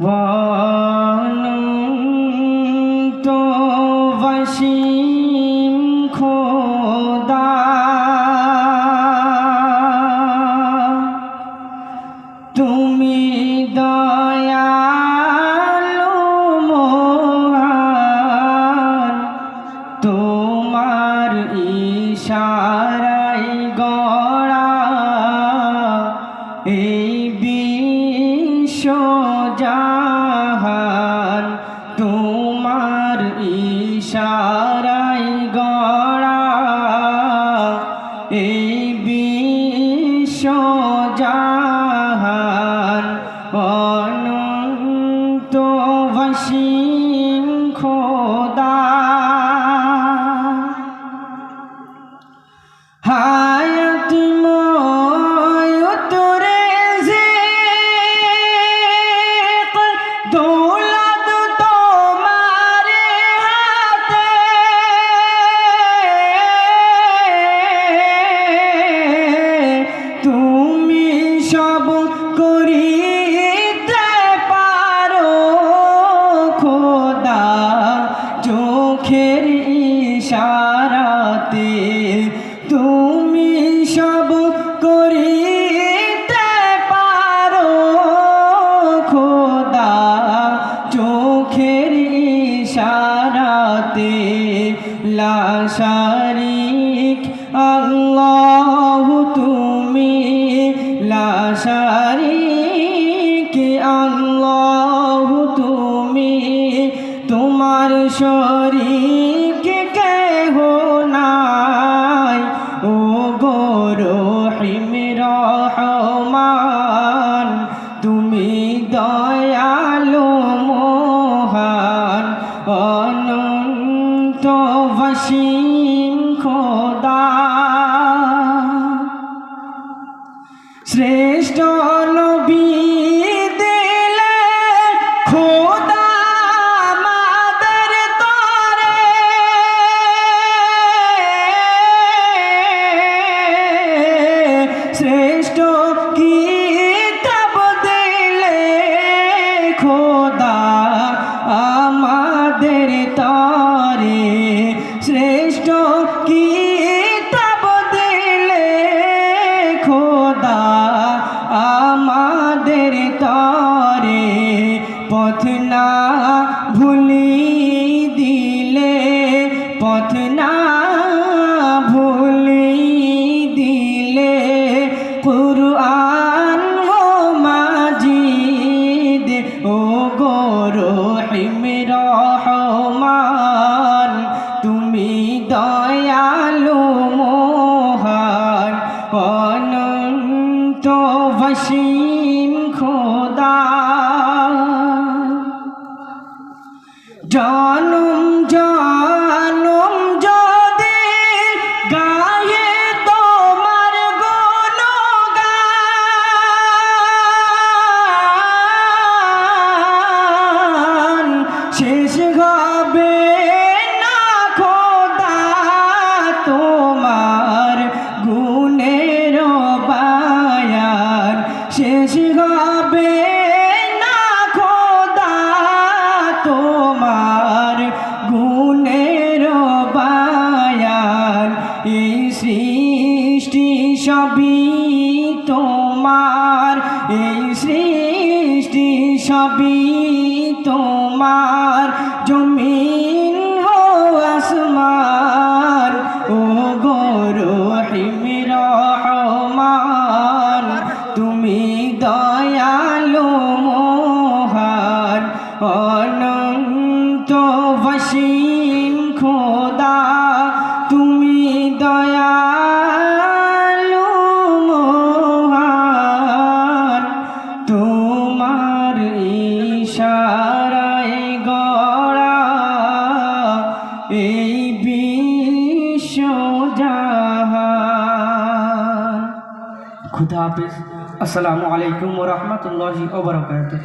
অনন্ত ইশারাই গড়া। এই বিশ্বজাহান অনন্ত বসীম খোদা। হায়াত সব করিতে পারো খোদা। চোখের ইশারাতে তুমি সব করিতে পারো খোদা। চোখের ইশারাতে লাশারিক শরীক কেহ নাই? ও গোরো রহমান তুমি দয়ালু মোহান অনন্ত বসীম খোদা পথ না ভুলি দিলে কুরআন ও মাজিদ ও গোরো রহমান, তুমি দয়ালু মোহান, অনন্ত বসীম খোদা। জনম হবে না খোদা তোমার গুণের বায়ান। এই সৃষ্টি সবই তোমার এই সৃষ্টি সবই খোদা, তুমি দয়ালু মোহান। তোমার ইশারায় গড়া এই বিশ্ব জাহান। খুদা হাফিজ, আসসালামু আলাইকুম রহমতুল্লাহি ওবরাকাতুহ